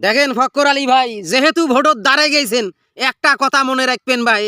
দেখেন ফক্কর আলী ভাই, যেহেতু ভোটর দ্বারে গেছেন, একটা কথা মনে রাখবেন ভাই,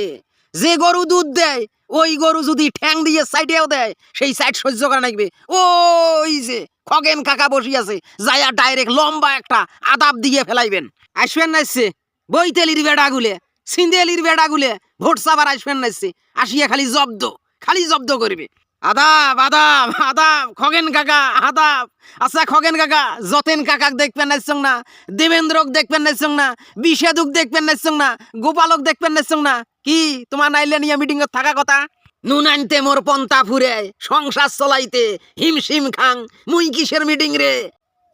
যে গরু দুধ দেয়, ওই গরু যদি ঠ্যাং দিয়ে সাইডেও দেয়, সেই সাইড সহ্য করা লাগবে। ওই যে খগেন কাকা বসি আছে যাইয়া ডাইরেক্ট লম্বা একটা আদাব দিয়ে ফেলাইবেন। আসবেন নাইছে বইতেলির বেড়াগুলে সিন্দেলির বেড়াগুলে ভোট সাবার আসবেন নাইছে আসিয়া খালি জব্দ খালি জব্দ করবে। আদাব আদাব আদাব, খগেন কাকা, আদাব। আচ্ছা খগেন কাকা, যতেন কাকাক দেখবেন নাইছং না। দেবেন্দ্রক দেখবেন নাইছং না। বিষেদুক দেখবেন নাইছং না। গোপালক দেখবেন নাইছং না। কি? তোমার নাইলে নিয়ে মিটিং থাকা কথা? নুন আনতে মোর পন্তা ফুরে, সংসার চলাইতে হিমশিম খাং। মুই কিসের মিটিং রে?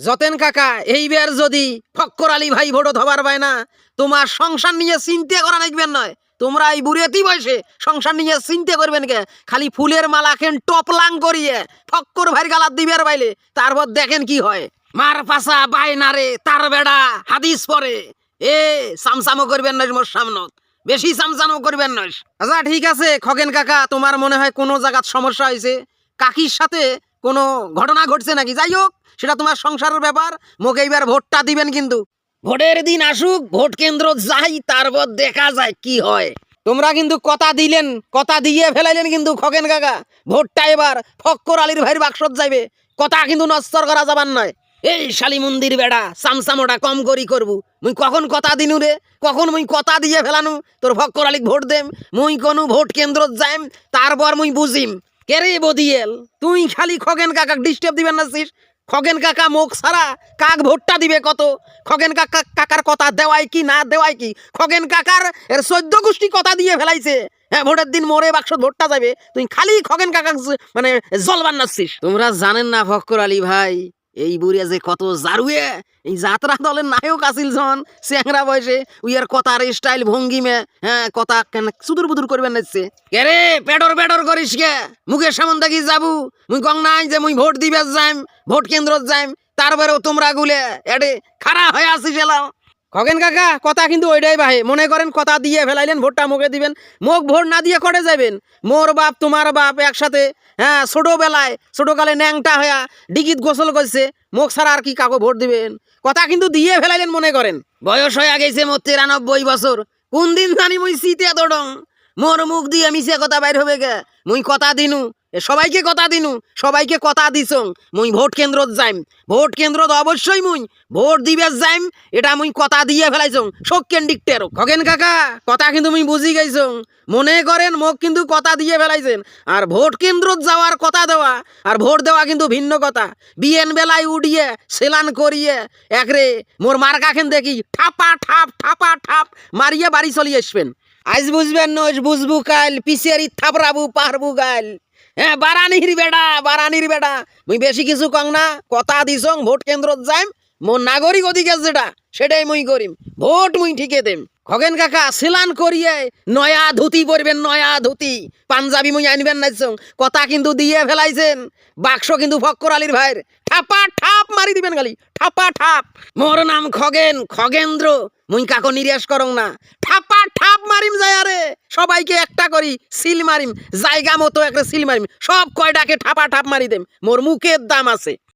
যতেন কাকা, এইবার যদি ফক্কর আলী ভাই ভোট হবার পায় না, তোমার সংসার নিয়ে চিন্তা করা নাকবেন নয় তোমরা এই বুড়েতি বয়সে সংসার নিয়ে চিন্তা করবেন কে? খালি ফুলের মালা খেন টপলাং করিয়ে ফক্কর ভাইয়ের গালাত দিবের বাইলে, তারপর দেখেন কি হয়। মার পাশা বাইনারে তার বেড়া হাদিস পরে এ সামসামো করবেন না মোর সামনত। বেশি সামসামো করবেন না আচ্ছা ঠিক আছে, খগেন কাকা, তোমার মনে হয় কোনো জায়গাত সমস্যা হয়েছে কাকির সাথে কোনো ঘটনা ঘটছে নাকি? যাই হোক, সেটা তোমার সংসারের ব্যাপার, মোকে এইবার ভোটটা দিবেন কিন্তু। ভোটের দিন আসুক, ভোট কেন্দ্র যাই তারপর দেখা যায় কি হয়। তোমরা কিন্তু কথা দিলেন, কথা দিয়ে ফেলাইলেন কিন্তু খগেন কাকা। ভোটটা এবার ফক্কর আলীর ভাইয়ের বাক্সত যাইবে। কথা কিন্তু নস্তর করা যাবার নয়। এই শালি মন্দির বেড়া, সামসামোটা কম করি করবু। মুই কখন কথা দিনু রে? কখন মুই কথা দিয়ে ফেলানু? তোর ফক্কর আলীক ভোট দেম, মুই কোনো ভোট কেন্দ্রত যাইম, তারপর মুই বুঝিম। কেরে বদিয়েল, তুই খালি খগেন কাকাক ডিস্টার্ব দিবেন না খগেন কাকা মুখ সারা, কাক ভোটটা দিবে কত? খগেন কাকা, কাকার কথা দেওয়াই কি, না দেওয়াই কি? খগেন কাকার এর সদ্য গোষ্ঠী কথা দিয়ে ফেলাইছে। হ্যাঁ ভোটের দিন মোরে বাক্স ভোটটা যাবে। তুই খালি খগেন কাকা মানে জলবান নাচ্ছিস তোমরা জানেন না ফক্কর আলী ভাই এই বুড়িয়া যে কত জারুয়ে, এই যাত্রা দলের নায়ক আসিল জন চেংরা বয়সে, উইয়ার কথার স্টাইল ভঙ্গিমে হ্যাঁ কথা কেন সুদূর বুদুর করবেন নাচছে কেরে পেটর পেটর করিস কে? মুখে সামন দেখি যাবু। মুই কং নাই যে মুই ভোট দিবে যাইম, ভোট কেন্দ্র যাইম তারপরেও তোমরা গুলে এটে খারাপ হয়ে আসিস এলাও। খগেন কাকা, কথা কিন্তু ওইটাই ভাই মনে করেন কথা দিয়ে ফেলাইলেন, ভোটটা মুখে দিবেন। মুখ ভোট না দিয়ে করে যাবেন মোর বাপ, তোমার বাপ একসাথে হ্যাঁ ছোটবেলায়, ছোটকালে ন্যাংটা হইয়া ডিগিত গোসল করছে, মুখ ছাড়া আর কি কাকো ভোট দিবেন? কথা কিন্তু দিয়ে ফেলাইলেন মনে করেন। বয়স হয়ে গেছে মোর তিরানব্বই বছর। কোন দিন জানি মুই শীতে দৌড়ং মোর মুখ দিয়ে মিশে কথা বাইর হবে গে। মুই কথা দিনু। সবাইকে কথা দিনু, সবাইকে কথা দিছং মুই ভোট কেন্দ্রত যাইম। ভোট কেন্দ্রত অবশ্যই মুই ভোট দিবে যাইম, এটা মুই কথা দিয়ে ফেলাইছং শোকেন ডিকটের খগেন কাকা, কথা কিন্তু মুই বুঝি গেছং মনে করেন মোক কিন্তু কথা দিয়ে ফেলাইছেন। আর ভোট কেন্দ্রত যাওয়ার কথা দেওয়া, আর ভোট দেওয়া কিন্তু ভিন্ন কথা। বিয়েন বেলায় উড়িয়ে সেলান করিয়ে, একরে মোর মার কাকেন দেখি ঠাপা ঠাপ ঠাপা ঠাপ মারিয়ে বাড়ি চলিয়ে আসবেন। আজ বুঝবেন নজ বুঝবু কাল পিসেরি থাপড়াবু, পারবু গাল হ্যাঁ বারানির বেড়া বারানির বেড়া। মুই বেশি কিছু কং না, কথা দিছং ভোট কেন্দ্রত যাইম। মোর নাগরিক অধিকার যেটা, সেটাই মুই করিম। ভোট মুই ঠিকে দেম। খগেন কাকা, সিলান করিয়ে নয়া ধুতি পরবেন, নয়া ধুতি। পাঞ্জাবি মুই আনবেন নাইছং কথা কিন্তু দিয়ে ফেলাইছেন। বাক্স কিন্তু ফক্কর আলীর ভাইয়ের। ঠাপা ঠাপ মারি দিবেন খালি। ঠাপা ঠাপ। মোর নাম খগেন, খগেন্দ্র। মুই কাকো নিরাশ করং না। ঠাপ মারিম যায়, আরে। সবাইকে একটা করি, সিল মারিম, জায়গা মতো একটা সিল মারিম। সব কয়টাকে ঠাপা ঠাপ মারি দেম, মোর মুখের দাম আছে।